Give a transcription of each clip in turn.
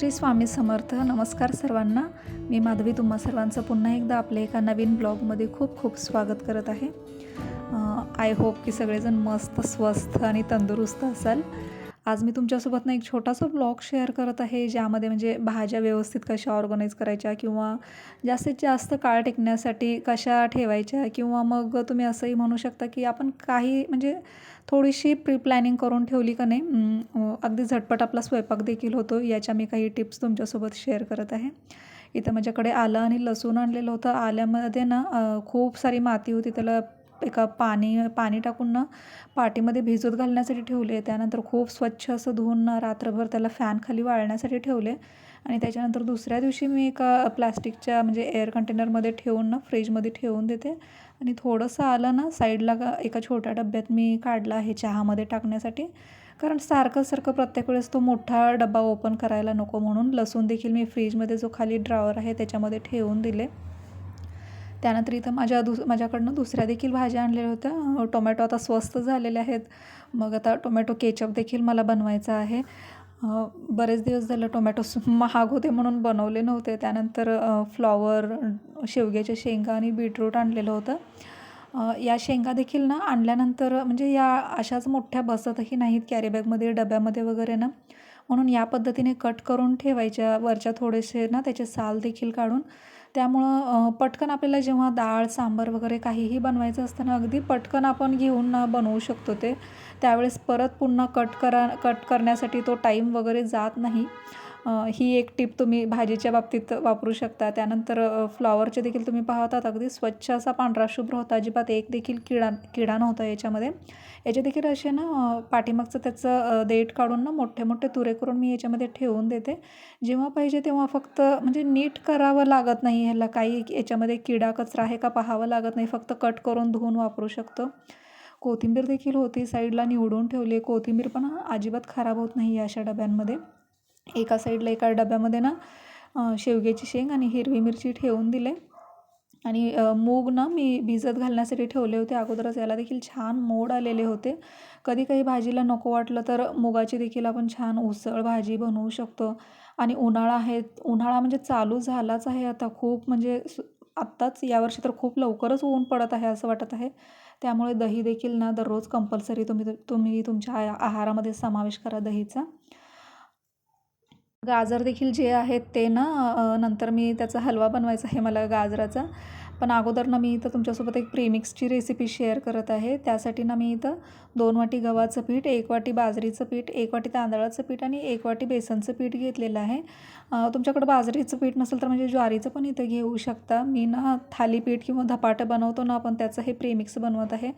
श्री स्वामी समर्थ. नमस्कार सर्वांना. मी माधवी तुम्हा सर्वांचं पुन्हा एकदा आपल्या एका नवीन ब्लॉगमध्ये खूप खूप स्वागत करत आहे. आय होप की सगळेजण मस्त स्वस्थ आणि तंदुरुस्त असाल. आज मी तुमच्यासोबत ना एक छोटासा ब्लॉग शेअर करत आहे ज्यामध्ये म्हणजे भाज्या व्यवस्थित कशा ऑर्गनाईज करायच्या किंवा जास्तीत जास्त काळ टिकण्यासाठी कशा ठेवायच्या किंवा मग तुम्ही असंही म्हणू शकता की आपण काही म्हणजे थोडीशी प्री प्लॅनिंग करून ठेवली का नाही अगदी झटपट आपला स्वयंपाक देखील होतो याच्या मी काही टिप्स तुमच्यासोबत शेअर करत आहे. इथं माझ्याकडे आलं आणि लसूण आणलेलं होतं. आल्यामध्ये ना खूप सारी माती होती त्याला एका पाणी पाणी टाकून ना पाटीमध्ये भिजत घालण्यासाठी ठेवले. त्यानंतर खूप स्वच्छ असं धुवून रात्रभर त्याला फॅन खाली वाळण्यासाठी ठेवले. आणि त्याच्यानंतर दुसऱ्या दिवशी मी एका प्लास्टिकच्या म्हणजे एअर कंटेनरमध्ये ठेवून ना फ्रीजमध्ये ठेवून देते. आणि थोडंसं आलं ना साईडला एका छोट्या डब्यात मी काढला आहे चहामध्ये टाकण्यासाठी. कारण सारखं सारखं प्रत्येक वेळेस तो मोठा डबा ओपन करायला नको म्हणून लसूण देखील मी फ्रीजमध्ये जो खाली ड्रॉवर आहे त्याच्यामध्ये ठेवून दिले. त्यानंतर इथं माझ्या दुस माझ्याकडनं दुसऱ्या देखील भाज्या आणलेल्या होत्या. टोमॅटो आता स्वस्त झालेले आहेत. मग आता टोमॅटो केचप देखील मला बनवायचा आहे. बरेच दिवस झालं टोमॅटो महाग होते म्हणून बनवले नव्हते. त्यानंतर फ्लॉवर शेवग्याच्या शेंगा आणि बीटरूट आणलेलं होतं. या शेंगा देखील ना आणल्यानंतर म्हणजे या अशाच मोठ्या बसतही नाहीत कॅरीबॅगमध्ये डब्यामध्ये वगैरे ना. म्हणून या पद्धतीने कट करून ठेवायच्या वरच्या थोडेसे ना त्याचे साल देखील काढून त्यामुळं पटकन आपल्याला जेव्हा डाळ सांबार वगैरे काहीही बनवायचं असतं ना अगदी पटकन आपण घेऊन बनवू शकतो ते. त्यावेळेस परत पुन्हा कट करा कट करण्यासाठी तो टाईम वगैरे जात नाही. ही एक टीप तुम्ही भाजीच्या बाबतीत वापरू शकता. त्यानंतर फ्लॉवरचे देखील तुम्ही पाहतात. अगदी स्वच्छ असा पांढरा शुभ्र होता. अजिबात एक देखील किडा किडा नव्हता याच्यामध्ये. याचे देखील असे ना पाठीमागचं त्याचं देठ काढून ना मोठे मोठे तुरे करून मी याच्यामध्ये ठेवून देते. जेव्हा पाहिजे तेव्हा फक्त म्हणजे नीट करावं लागत नाही ह्याला. काही याच्यामध्ये किडा कचरा आहे का पाहावं लागत नाही. फक्त कट करून धुवून वापरू शकतो. कोथिंबीर देखील होती साईडला निवडून ठेवली कोथिंबीर पण अजिबात खराब होत नाही अशा डब्यांमध्ये. एका साईडला एका डब्यामध्ये ना शेवग्याची शेंग आणि हिरवी मिरची ठेवून दिले. आणि मूग ना मी भिजत घालण्यासाठी ठेवले होते. अगोदरच याला देखील छान मोड आलेले होते. कधी काही भाजीला नको वाटलं तर मुगाची देखील आपण छान उसळ भाजी बनवू शकतो. आणि उन्हाळा आहे उन्हाळा म्हणजे चालू झालाच आहे आता. खूप म्हणजे सु- आत्ताच यावर्षी तर खूप लवकरच ऊन पडत आहे असं वाटत आहे. त्यामुळे दही देखील ना दररोज कंपल्सरी तुम्ही तुम्ही तुमच्या आहारामध्ये समावेश करा दहीचा. गाजर देखील जे आहेत ते ना नंतर मी त्याचा हलवा बनवायचा आहे मला गाजराचा. पण अगोदर ना मी इथं तुमच्यासोबत एक प्रीमिक्सची रेसिपी शेअर करत आहे. त्यासाठी ना मी इथं दोन वाटी गव्हाचं पीठ एक वाटी बाजरीचं पीठ एक वाटी तांदळाचं पीठ आणि एक वाटी बेसनचं पीठ घेतलेलं आहे. तुमच्याकडं बाजरीचं पीठ नसेल तर म्हणजे ज्वारीचं पण इथं घेऊ शकता. मी ना थालीपीठ किंवा धपाटं बनवतो ना आपण त्याचं हे प्रीमिक्स बनवत आहे.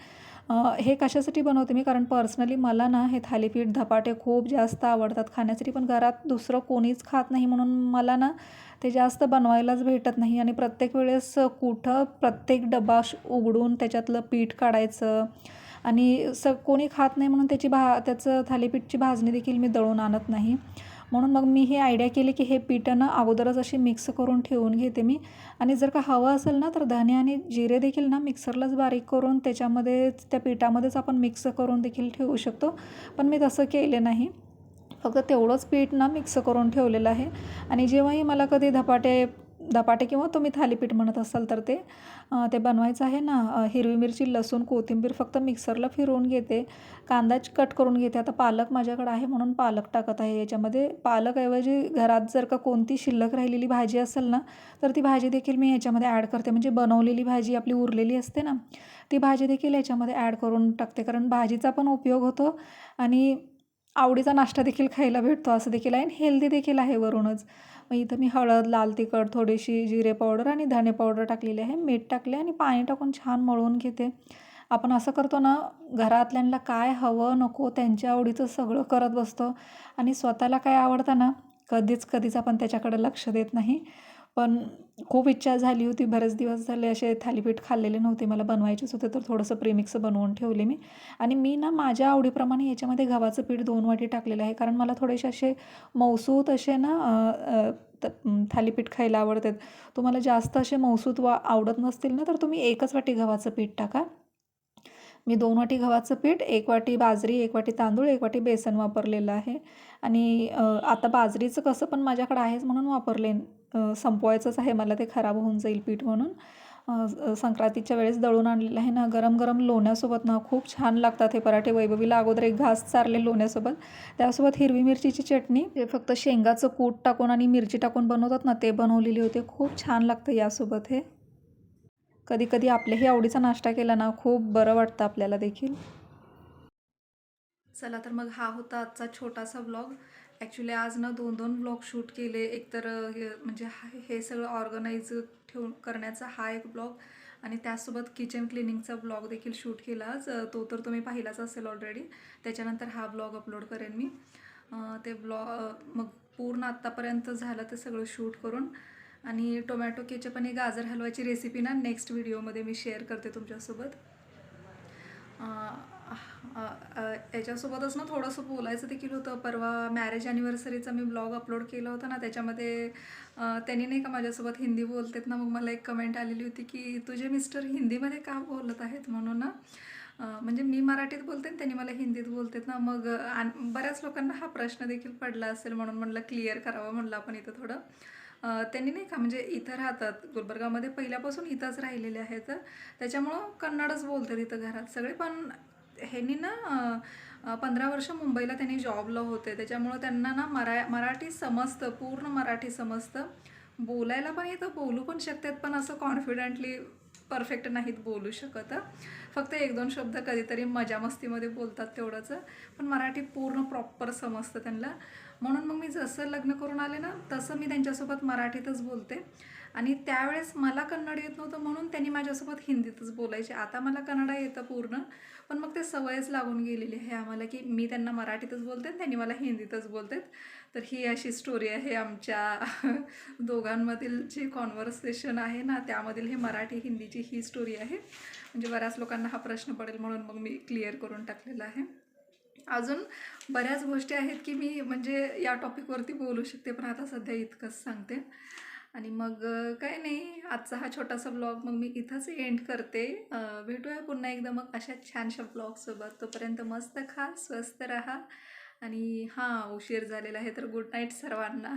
हे कशासाठी बनवते मी? कारण पर्सनली मला ना हे थालीपीठ धपाटे खूप जास्त आवडतात खाण्यासाठी. पण घरात दुसरं कोणीच खात नाही म्हणून मला ना ते जास्त बनवायलाच भेटत नाही. आणि प्रत्येक वेळेस कुठं प्रत्येक डबा उघडून त्याच्यातलं पीठ काढायचं आणि स कोणी खात नाही म्हणून त्याची भा त्याचं थालीपीठची भाजणी देखील मी दळून आणत नाही. म्हणून मग मी हे आयडिया केली की हे पिठं ना अगोदरच अशी मिक्स करून ठेवून घेते मी. आणि जर का हवं असेल ना तर धने आणि जिरे देखील ना मिक्सरलाच बारीक करून त्याच्यामध्येच त्या पिठामध्येच आपण मिक्स करून देखील ठेवू शकतो. पण मी तसं केले नाही. फक्त तेवढंच पीठ ना मिक्स करून ठेवलेलं आहे. आणि जेव्हाही मला कधी धपाटे धपाटे किंवा तुम्ही थालीपीठ म्हणत असाल तर ते ते बनवायचं आहे ना. हिरवी मिरची लसूण कोथिंबीर फक्त मिक्सरला फिरवून घेते. कांदाच कट करून घेते. आता पालक माझ्याकडे आहे म्हणून पालक टाकत आहे. याच्यामध्ये पालकऐवजी घरात जर का कोणती शिल्लक राहिलेली भाजी असेल ना तर ती भाजी देखील मी याच्यामध्ये ॲड करते. म्हणजे बनवलेली भाजी आपली उरलेली असते ना ती भाजी देखील याच्यामध्ये ॲड करून टाकते. कारण भाजीचा पण उपयोग होतो आणि आवडीचा नाश्ता देखील खायला भेटतो असं देखील आहे. आणि हेल्दी देखील आहे वरूनच. मग इथं मी हळद लाल तिखट थोडीशी जिरे पावडर आणि धने पावडर टाकलेली आहे. मीठ टाकले आणि पाणी टाकून छान मळून घेते. आपण असं करतो ना घरातल्यांना काय हवं नको त्यांच्या आवडीचं सगळं करत बसतो. आणि स्वतःला काय आवडतं ना कधीच कधीच आपण त्याच्याकडे लक्ष देत नाही. पण खूप इच्छा झाली होती. बरेच दिवस झाले असे थालीपीठ खाल्लेले नव्हते. मला बनवायचेच होते तर थोडंसं प्रेमिक्स बनवून ठेवले मी. आणि मी ना माझ्या आवडीप्रमाणे याच्यामध्ये गव्हाचं पीठ दोन वाटी टाकलेलं आहे. कारण मला थोडेसे असे मौसूत असे ना त- थालीपीठ खायला आवडतात. तुम्हाला जास्त असे मौसूत वा आवडत नसतील ना तर तुम्ही एकच वाटी गव्हाचं पीठ टाका. मी दोन वाटी गव्हाचं पीठ एक वाटी बाजरी एक वाटी तांदूळ एक वाटी बेसन वापरलेलं आहे. आणि आता बाजरीचं कसं पण माझ्याकडे आहेच म्हणून वापरले संपवायचंच आहे मला ते खराब होऊन जाईल पीठ म्हणून. संक्रांतीच्या वेळेस दळून आणलेलं आहे ना गरम गरम लोण्यासोबत ना खूप छान लागतात हे पराठे. वैभवीला अगोदर एक घास चारले लोण्यासोबत. त्यासोबत हिरवी मिरचीची चटणी. ते फक्त शेंगाचं कूट टाकून आणि मिरची टाकून बनवतात ना ते बनवलेले होते. खूप छान लागतं यासोबत हे. कधी कधी आपल्याही आवडीचा नाश्ता केला ना खूप बरं वाटतं आपल्याला देखील. चला तर मग हा होता आजचा छोटासा ब्लॉग ॲक्च्युली आज ना दोन दोन ब्लॉग शूट केले एकतर हे म्हणजे हा- हे सगळं ऑर्गनाईज ठेवून करण्याचा हा एक ब्लॉग आणि त्यासोबत किचन क्लिनिंगचा ब्लॉग देखील शूट केला आज. तो तर तुम्ही पाहिलाच असेल ऑलरेडी त्याच्यानंतर हा ब्लॉग अपलोड करेन मी. ते ब्लॉग मग पूर्ण आत्तापर्यंत झालं ते सगळं शूट करून. आणि टोमॅटो केचप आणि गाजर हलवायची रेसिपी ना नेक्स्ट व्हिडिओमध्ये मी शेअर करते तुमच्यासोबत. याच्यासोबतच ना थोडंसं बोलायचं देखील होतं. परवा मॅरेज ॲनिव्हर्सरीचा मी ब्लॉग अपलोड केला होता ना त्याच्यामध्ये त्यांनी नाही का माझ्यासोबत हिंदी बोलतात ना मग मला एक कमेंट आलेली होती की तुझे मिस्टर हिंदीमध्ये का बोलत आहेत? म्हणून ना म्हणजे मी मराठीत बोलते आणि त्यांनी मला हिंदीत बोलतात ना मग आणि बऱ्याच लोकांना हा प्रश्न देखील पडला असेल म्हणून म्हणलं क्लिअर करावं म्हणलं आपण इथं थोडं. त्यांनी नाही का म्हणजे इथं राहतात गुलबर्गामध्ये पहिल्यापासून इथंच राहिलेले आहेत. त्याच्यामुळं कन्नडच बोलतात इथं घरात सगळे पण ह्यांनी ना पंधरा वर्ष मुंबईला त्यांनी जॉबला होते. त्याच्यामुळं त्यांना ना मरा मराठी समजतं पूर्ण मराठी समजतं. बोलायला पण येतं बोलू पण शकतात पण असं कॉन्फिडंटली परफेक्ट नाहीत बोलू शकत. फक्त एक दोन शब्द कधीतरी मजा मस्तीमध्ये बोलतात तेवढंच. पण मराठी पूर्ण प्रॉपर समजतं त्यांना. म्हणून मग मी जसं लग्न करून आले ना तसं मी त्यांच्यासोबत मराठीतच बोलते. आणि त्यावेळेस मला कन्नड येत नव्हतं म्हणून त्यांनी माझ्यासोबत हिंदीतच बोलायचे. आता मला कन्नड येतं पूर्ण. पण मग ते सवयच लागून गेलेली आहे आम्हाला की मी त्यांना मराठीतच बोलते त्यांनी मला हिंदीतच बोलतात तर ही अशी स्टोरी आहे आमच्या दोघांमधील जे कॉन्व्हर्सेशन आहे ना त्यामधील हे मराठी हिंदीची ही स्टोरी आहे. म्हणजे बऱ्याच लोकांना हा प्रश्न पडेल म्हणून मग मी क्लिअर करून टाकलेला आहे. अजून बऱ्याच गोष्टी आहेत की मी म्हणजे या टॉपिकवरती बोलू शकते पण आता सध्या इतकंच सांगते. आणि मग काय नाही आजचा हा छोटासा ब्लॉग मग मी इथंच एंड करते. भेटूया पुन्हा एकदा मग अशा छानशा ब्लॉगसोबत तोपर्यंत मस्त खा स्वस्त राहा. आणि हां उशीर झालेला आहे तर गुड नाईट सर्वांना.